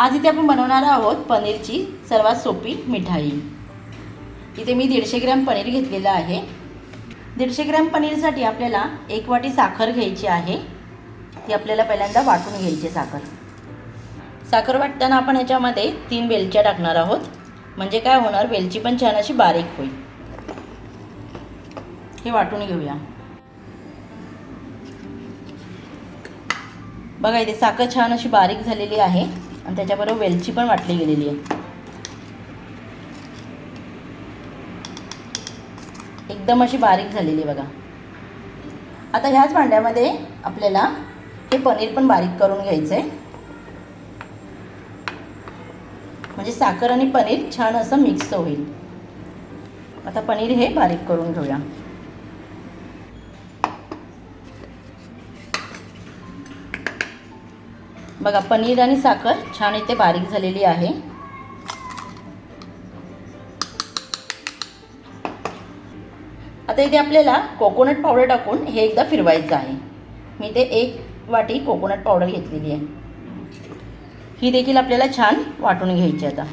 आज इथे आपण बनवणार आहोत पनीरची सर्वात सोपी मिठाई. इथे मी दीडशे ग्रॅम पनीर घेतलेलं आहे. दीडशे ग्रॅम पनीरसाठी आपल्याला एक वाटी साखर घ्यायची आहे. ती आपल्याला पहिल्यांदा वाटून घ्यायची आहे साखर. साखर वाटताना आपण ह्याच्यामध्ये तीन वेलच्या टाकणार आहोत. म्हणजे काय होणार? वेलची पण छान अशी बारीक होईल. हे वाटून घेऊया. बघा इथे साखर छान अशी बारीक झालेली आहे. आणि त्याच्याबरोबर वेलची पण वाटली गेलेली आहे. एकदम अशी बारीक झालेली आहे बघा. आता ह्याच भांड्यामध्ये आपल्याला हे पनीर पण बारीक करून घ्यायचं आहे म्हणजे साखर आणि पनीर छान असं मिक्स होईल. आता पनीर हे बारीक करून घेऊया. बघा पनीर आणि साखर छान इथे बारीक झालेली आहे. आता इथे आपल्याला कोकोनट पावडर टाकून हे एकदा फिरवायचं आहे. मी ते एक वाटी कोकोनट पावडर घेतलेली आहे. ही देखील आपल्याला छान वाटून घ्यायची आता.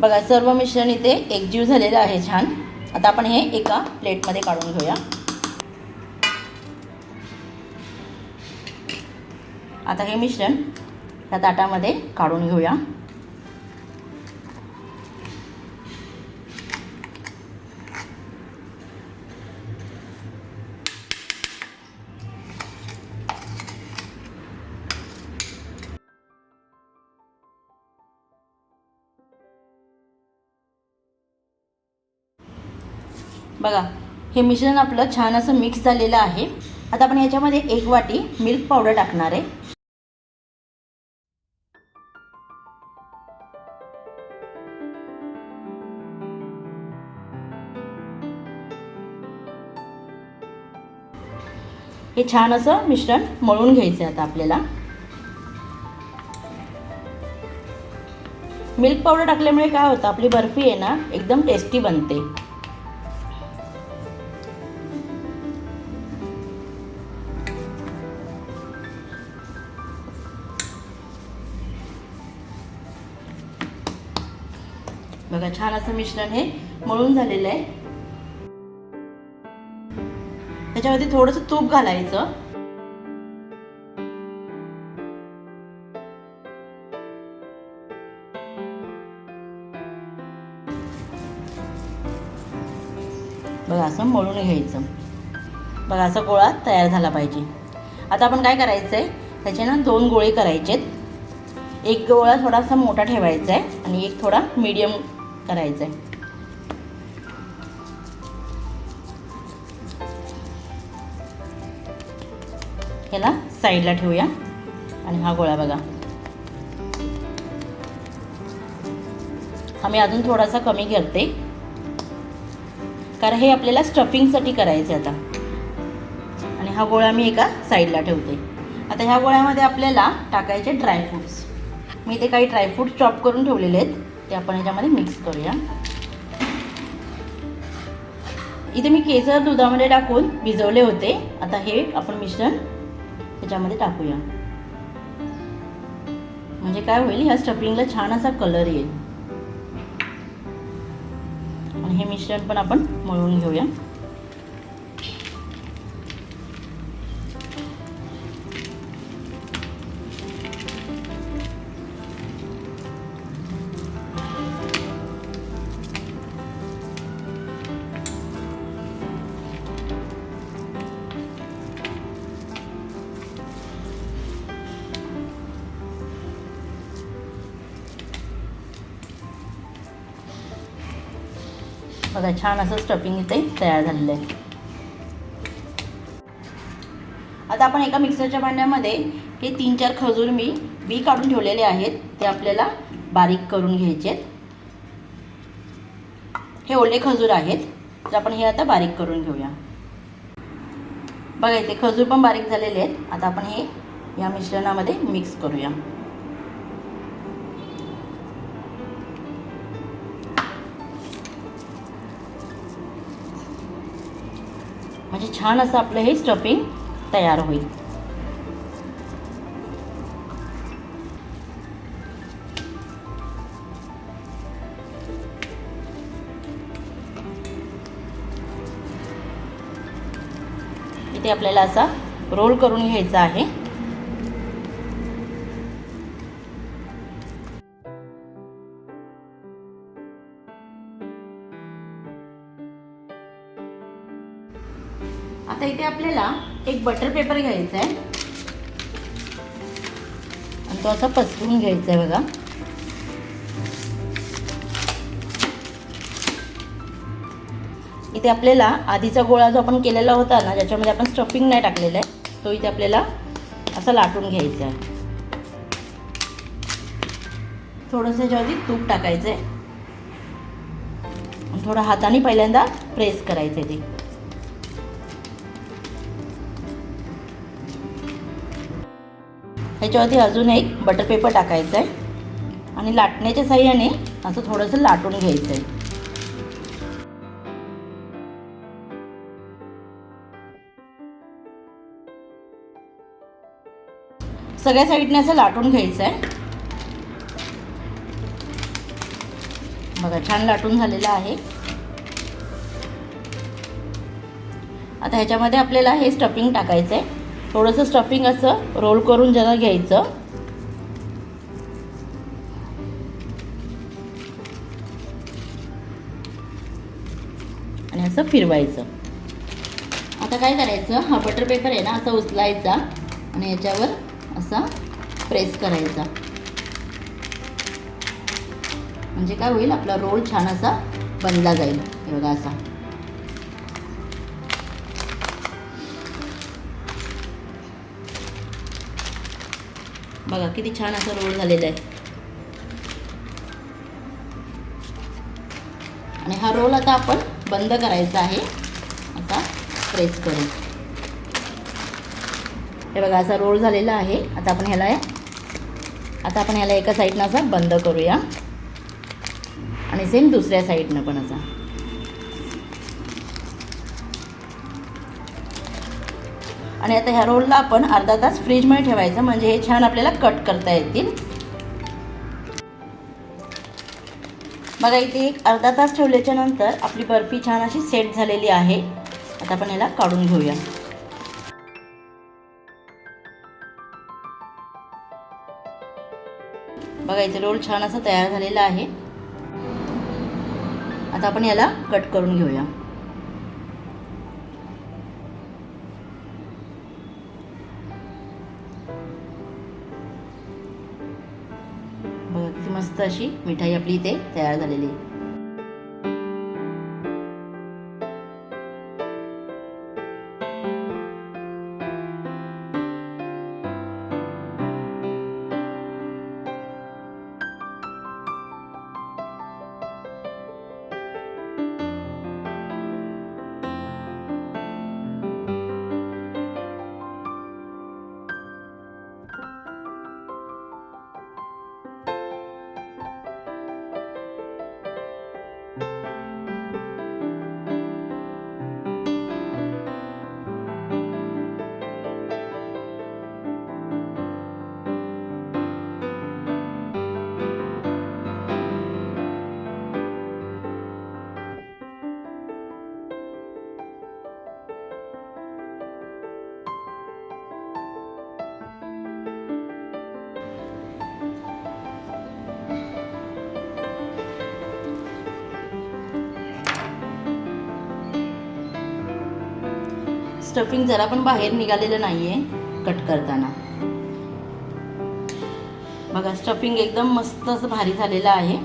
बघा सर्व मिश्रण इथे एकजीव झालेलं आहे छान. आता आपण हे एका प्लेटमध्ये काढून घेऊया. आता हे मिश्रण ह्या ताटामध्ये काढून घेऊया. बघा हे मिश्रण आपलं छान असं मिक्स झालेलं आहे. आता आपण याच्यामध्ये एक वाटी मिल्क पावडर टाकणार आहे. हे छान असं मिश्रण मळून घ्यायचं आहे आता आपल्याला. मिल्क पावडर टाकल्यामुळे काय होतं आपली बर्फी आहे ना एकदम टेस्टी बनते. बघा छान असं मिश्रण हे मळून झालेलं आहे. त्याच्यामध्ये थोडंसं तूप घालायचं. बघा असं मळून घ्यायचं. बघा असा गोळा तयार झाला पाहिजे. आता आपण काय करायचं आहे त्याचे ना दोन गोळे करायचे आहेत एक गोळा थोडासा मोठा ठेवायचा आहे आणि एक थोडा मीडियम करायचा आहे साईडला ठेवूया. आणि हा गोळा बघा. हा मी अजून थोडासा कमी करते. कारण हे आपल्याला स्टफिंगसाठी करायचं आहे आता. आणि हा गोळा मी एका साईडला ठेवते. आता ह्या गोळ्यामध्ये आपल्याला टाकायचे ड्रायफ्रूट्स मी इथे काही ड्रायफ्रूट्स चॉप करून ठेवलेले आहेत. ते आपण याच्यामध्ये मिक्स करूया. इथे मी केसर दुधामध्ये टाकून भिजवले होते. आता हे आपण मिश्रण त्याच्यामध्ये टाकूया. म्हणजे काय होईल ह्या स्टफिंगला छान असा कलर येईल. आणि हे मिश्रण पण आपण मळून घेऊया. बघा छान असं स्टफिंग इथे तयार झालेलं आहे. आता आपण एका मिक्सरच्या भांड्यामध्ये हे तीन चार खजूर मी बी काढून ठेवलेले आहेत. ते आपल्याला बारीक करून घ्यायचे आहेत. हे ओले खजूर आहेत. तर आपण हे आता बारीक करून घेऊया. बघा इथे खजूर पण बारीक झालेले आहेत. आता आपण हे या मिश्रणामध्ये मिक्स करूया. म्हणजे छान असं आपलं हे स्टफिंग तयार होईल. इथे आपल्याला असा रोल करून घ्यायचा आहे. आता इथे आपल्याला एक बटर पेपर घ्यायचा आहे आणि तो असा पसरून घ्यायचा आहे बघा. इथे आपल्याला आधीचा गोळा जो आपण केलेला होता ना ज्याच्यामध्ये आपण स्टफिंग नाही टाकलेला आहे तो इथे आपल्याला असा लाटून घ्यायचा आहे थोडंसं याच्यावरती तूप टाकायचं आहे थोडं हाताने पहिल्यांदा प्रेस करायचं आहे ते. ह्याच्यावरती अजून एक बटर पेपर टाकायचा आहे. आणि लाटण्याच्या साह्याने असं थोडंसं लाटून घ्यायचं आहे. सगळ्या साईडने असं लाटून घ्यायचं आहे. बघा छान लाटून झालेलं आहे. आता ह्याच्यामध्ये आपल्याला हे स्टफिंग टाकायचं आहे. थोडंसं स्टफिंग असं रोल करून जरा घ्यायचं. आणि असं फिरवायचं. आता काय करायचं? हा बटर पेपर आहे ना असा उचलायचा आणि याच्यावर असा प्रेस करायचा. म्हणजे काय होईल? आपला रोल छान असा बनला जाईल. बघा असा. बघा किती छान असा रोल झालेला आहे. आणि हा रोल आता आपण बंद करायचा आहे. आता प्रेस करून हे बघा असा रोल झालेला आहे. आता आपण ह्याला आता आपण ह्याला एका साईडनं असा बंद करूया. आणि सेम दुसऱ्या साईडनं पण असा. आणि आता ह्या रोलला आपण अर्धा तास फ्रीजमध्ये ठेवायचं. म्हणजे हे छान आपल्याला कट करता येतील. बघा इथे एक अर्धा तास ठेवल्याच्या नंतर आपली बर्फी छान अशी सेट झालेली आहे. आता आपण याला काढून घेऊया. बघा इथे रोल छान असा तयार झालेला आहे. आता आपण याला कट करून घेऊया. मस्त अशी मिठाई आपली इथे तयार झालेली स्टफिंग जरा पण बाहेर निघालेलं नाही आहे कट करताना. बघा स्टफिंग एकदम मस्त असं भारी झालेलं आहे.